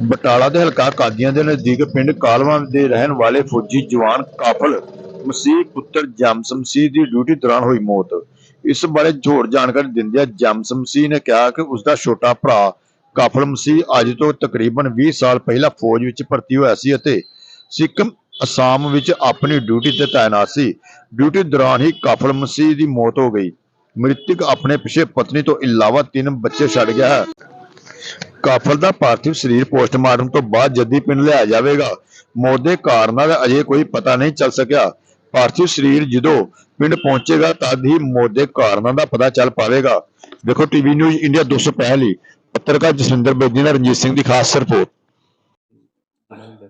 ਬਟਾਲਾ ਦੇ ਹਲਕਾ ਕਾਦੀਆਂ ਦੇ ਨਜ਼ਦੀਕ ਪਿੰਡ ਕਾਲਵਾ ਦੇ ਰਹਿਣ ਵਾਲੇ ਫੌਜੀ ਜਵਾਨ ਕਾਫਲ ਮਸੀਹ ਪੁੱਤਰ ਜਮਸ ਮਸੀਹ ਦੀ ਡਿਊਟੀ ਦੌਰਾਨ ਹੋਈ ਮੌਤ। ਇਸ ਬਾਰੇ ਝੋੜ ਜਾਣਕਾਰੀ ਦਿੰਦਿਆਂ ਜਮਸ ਮਸੀਹ ਨੇ ਕਿਹਾ ਕਿ ਉਸ ਦਾ ਛੋਟਾ ਭਰਾ ਕਾਫਲ ਮਸੀਹ ਅੱਜ ਤੋਂ ਤਕਰੀਬਨ 20 ਸਾਲ ਪਹਿਲਾਂ ਫੌਜ ਵਿੱਚ ਭਰਤੀ ਹੋਇਆ ਸੀ ਅਤੇ ਸਿੱਕਮ ਅਸਾਮ ਵਿੱਚ ਆਪਣੀ ਡਿਊਟੀ ਤੇ ਤਾਇਨਾਤ ਸੀ। ਡਿਊਟੀ ਦੌਰਾਨ ਹੀ ਕਾਫਲ ਮਸੀਹ ਦੀ ਮੌਤ ਹੋ ਗਈ। ਮ੍ਰਿਤਕ ਆਪਣੇ ਪਿਛੇ ਪਤਨੀ ਤੋਂ ਇਲਾਵਾ ਤਿੰਨ ਬੱਚੇ ਛੱਡ ਗਿਆ ਹੈ। ਕਾਫਲ ਦਾ ਪਾਰਥਿਵ ਸਰੀਰ ਪੋਸਟਮਾਰਟਮ ਤੋਂ ਬਾਅਦ ਜੱਦੀ ਪਿੰਡ ਲਿਆ ਜਾਵੇਗਾ। ਮੌਤ ਦੇ ਕਾਰਨਾਂ ਦਾ ਅਜੇ ਕੋਈ ਪਤਾ ਨਹੀਂ ਚੱਲ ਸਕਿਆ। ਪਾਰਥਿਵ ਸਰੀਰ ਜਦੋਂ ਪਿੰਡ ਪਹੁੰਚੇਗਾ ਤਦ ਹੀ ਮੌਤ ਦੇ ਕਾਰਨਾਂ ਦਾ ਪਤਾ ਚੱਲ ਪਾਵੇਗਾ। ਦੇਖੋ ਟੀਵੀ ਨਿਊਜ਼ ਇੰਡੀਆ 265 ਲਈ ਪੱਤਰਕਾਰ ਜਸਵਿੰਦਰ ਬੇਦੀ ਨਾਲ ਰਣਜੀਤ ਸਿੰਘ ਦੀ ਖਾਸ ਰਿਪੋਰਟ। ਨਹੀਂ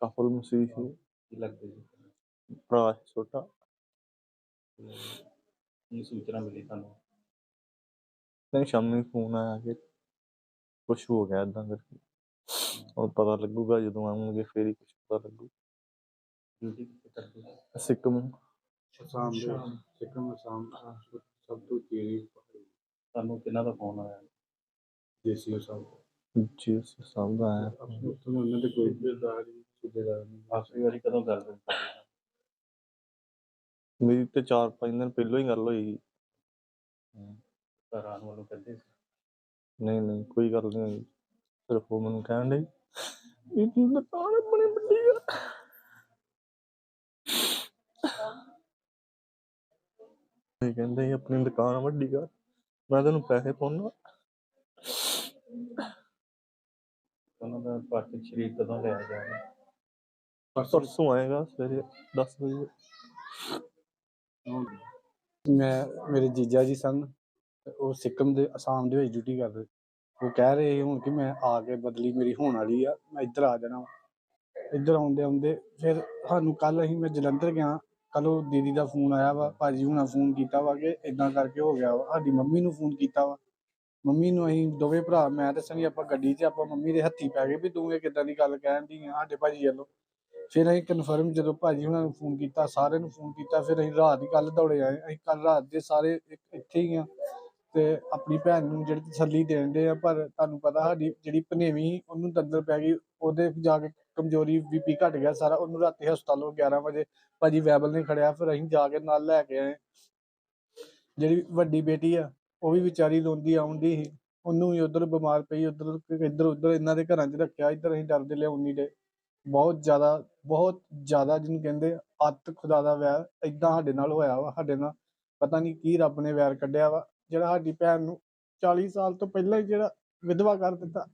ਕਾਫਲ ਮਸੀਹ ਲੱਗਦਾ ਜੀ ਭਰਾ ਛੋਟਾ। ਕੀ ਸੂਚਨਾ ਮਿਲੀ ਤੁਹਾਨੂੰ? ਤੇ ਸ਼ਾਮੀ ਫੋਨ ਆਇਆ ਕਿ ਕੁਝ ਹੋ ਗਿਆ ਇਦਾਂ ਕਰਕੇ ਉਹ ਪਤਾ ਲੱਗੂਗਾ ਜਦੋਂ ਆਉਂਗੇ ਫੇਰ ਹੀ ਕੁਝ ਪਤਾ ਲੱਗੂ ਡਿਊਟੀ ਕਿੱਥੇ ਕਰਦੇ ਹੋ? ਸਿੱਕਮ ਅਸਾਮ ਦੇ ਸਿੱਕਮ ਅਸਾਮ ਸਭ ਤੋਂ ਤੇਰੀ ਤੁਹਾਨੂੰ ਕਿਹਨਾਂ ਦਾ ਫੋਨ ਆਇਆ ਦੇਸੀ ਸਾਹਿਬ ਜੀ ਸਭ ਦਾ ਆਇਆ ਉੱਥੋਂ ਉਹਨਾਂ ਦੇ ਕੋਈ ਬਿਲਦਾਰ ਸੂਬੇਦਾਰ ਨਹੀਂ ਆਖਰੀ ਵਾਰੀ ਕਦੋਂ ਗੱਲ ਹੋਈ ਮੇਰੀ ਤੇ 4-5 ਦਿਨ ਪਹਿਲਾਂ ਹੀ ਗੱਲ ਹੋਈ ਸੀ। ਘਰ ਆਉਣ ਵੱਲੋਂ ਕਹਿੰਦੇ ਸੀ ਨਹੀਂ ਨਹੀਂ, ਕੋਈ ਗੱਲ ਨਹੀਂ ਹੋਈ ਸਿਰਫ ਉਹ ਮੈਨੂੰ ਕਹਿਣ ਡਈ ਇਹ ਤੂੰ ਦੁਕਾਨ ਆਪਣੀ ਵੱਡੀ ਆ। ਇਹ ਕਹਿੰਦੇ ਸੀ, ਆਪਣੀ ਦੁਕਾਨ ਵੱਡੀ ਕਰ, ਮੈਂ ਤੈਨੂੰ ਪੈਸੇ ਪਾਉਣਾ ਉਹਨਾਂ ਦਾ ਪਾਰਥਿਵ ਸਰੀਰ ਕਦੋਂ ਲਿਆ ਜਾਵੇ ਪਰਸੋਂ ਆਏਗਾ ਸਵੇਰੇ 10 ਵਜੇ। ਮੈਂ, ਮੇਰੇ ਜੀਜਾ ਜੀ ਸਨ। ਉਹ ਸਿੱਕਮ ਦੇ ਅਸਾਮ ਦੇ ਵਿੱਚ ਡਿਊਟੀ ਕਰਦੇ ਉਹ ਕਹਿ ਰਹੇ ਸੀ ਹੁਣ ਕਿ ਮੈਂ ਆ ਕੇ ਬਦਲੀ ਮੇਰੀ ਹੋਣ ਵਾਲੀ ਆ, ਮੈਂ ਇੱਧਰ ਆ ਜਾਣਾ ਵਾ। ਇੱਧਰ ਆਉਂਦੇ ਆਉਂਦੇ ਫਿਰ ਸਾਨੂੰ ਕੱਲ ਅਸੀਂ ਮੈਂ ਜਲੰਧਰ ਗਿਆ ਕੱਲ ਉਹ ਦੀਦੀ ਦਾ ਫੋਨ ਆਇਆ ਵਾ, ਭਾਜੀ ਹੁਣਾਂ ਫੋਨ ਕੀਤਾ ਵਾ ਕਿ ਇਦਾਂ ਕਰਕੇ ਹੋ ਗਿਆ ਵਾ, ਸਾਡੀ ਮੰਮੀ ਨੂੰ ਫੋਨ ਕੀਤਾ ਵਾ। ਮੰਮੀ ਨੂੰ ਅਸੀਂ ਦੋਵੇਂ ਭਰਾ, ਮੈਂ ਤੇ ਸਨੀ ਆਪਾਂ ਗੱਡੀ 'ਚ ਆਪਾਂ ਮੰਮੀ ਦੇ ਹੱਥੀ ਪੈ ਗਏ ਵੀ ਤੂੰ ਇਹ ਕਿੱਦਾਂ ਦੀ ਗੱਲ ਕਹਿਣ ਦੀ ਆ, ਸਾਡੇ ਭਾਜੀ ਵੱਲੋਂ। ਫਿਰ ਅਸੀਂ ਕਨਫਰਮ ਜਦੋਂ ਭਾਜੀ ਹੁਣਾਂ ਨੂੰ ਫੋਨ ਕੀਤਾ, ਸਾਰਿਆਂ ਨੂੰ ਫੋਨ ਕੀਤਾ, ਫਿਰ ਅਸੀਂ ਰਾਤ ਹੀ ਕੱਲ ਦੌੜੇ ਆਏ, ਅਸੀਂ ਕੱਲ ਰਾਤ ਦੇ ਸਾਰੇ ਇੱਥੇ ਹੀ ਆ। ਤੇ ਆਪਣੀ ਭੈਣ ਨੂੰ ਜਿਹੜੀ ਤਸੱਲੀ ਦੇਣ ਦੇ ਆ ਪਰ ਤੁਹਾਨੂੰ ਪਤਾ ਸਾਡੀ ਜਿਹੜੀ ਭਨੇਵੀਂ ਸੀ, ਉਹਨੂੰ ਦੰਦਰ ਪੈ ਗਈ ਉਹਦੇ ਜਾ ਕੇ ਕਮਜ਼ੋਰੀ ਬੀਪੀ ਘਟ ਗਿਆ ਸਾਰਾ ਉਹਨੂੰ ਰਾਤੀ ਹਸਪਤਾਲ 11 ਵਜੇ ਭਾਜੀ ਵੈਬਲ ਨੇ ਖੜਿਆ ਫਿਰ ਅਸੀਂ ਜਾ ਕੇ ਨਾਲ ਲੈ ਕੇ ਆਏ। ਜਿਹੜੀ ਵੱਡੀ ਬੇਟੀ ਆ ਉਹ ਵੀ ਵਿਚਾਰੀ ਰੋਂਦੀ ਆਉਂਦੀ ਸੀ ਉਹਨੂੰ ਵੀ ਉਧਰ ਬਿਮਾਰ ਪਈ ਉਧਰ ਇੱਧਰ ਉਧਰ ਇਹਨਾਂ ਦੇ ਘਰਾਂ 'ਚ ਰੱਖਿਆ ਇੱਧਰ ਅਸੀਂ ਡਰਦੇ ਲਿਆਉਣੀ ਦੇ ਬਹੁਤ ਜ਼ਿਆਦਾ ਬਹੁਤ ਜ਼ਿਆਦਾ ਜਿਹਨੂੰ ਕਹਿੰਦੇ ਅੱਤ ਖੁਦਾ ਦਾ ਵੈਰ ਇਦਾਂ ਸਾਡੇ ਨਾਲ ਹੋਇਆ ਵਾ ਸਾਡੇ ਨਾਲ ਪਤਾ ਨਹੀਂ ਕੀ ਰੱਬ ਨੇ ਵੈਰ ਕੱਢਿਆ ਵਾ। ਜਿਹੜਾ ਸਾਡੀ ਭੈਣ ਨੂੰ 40 ਸਾਲ ਤੋਂ ਪਹਿਲਾਂ ਹੀ ਜਿਹੜਾ ਵਿਧਵਾ ਕਰ ਦਿੱਤਾ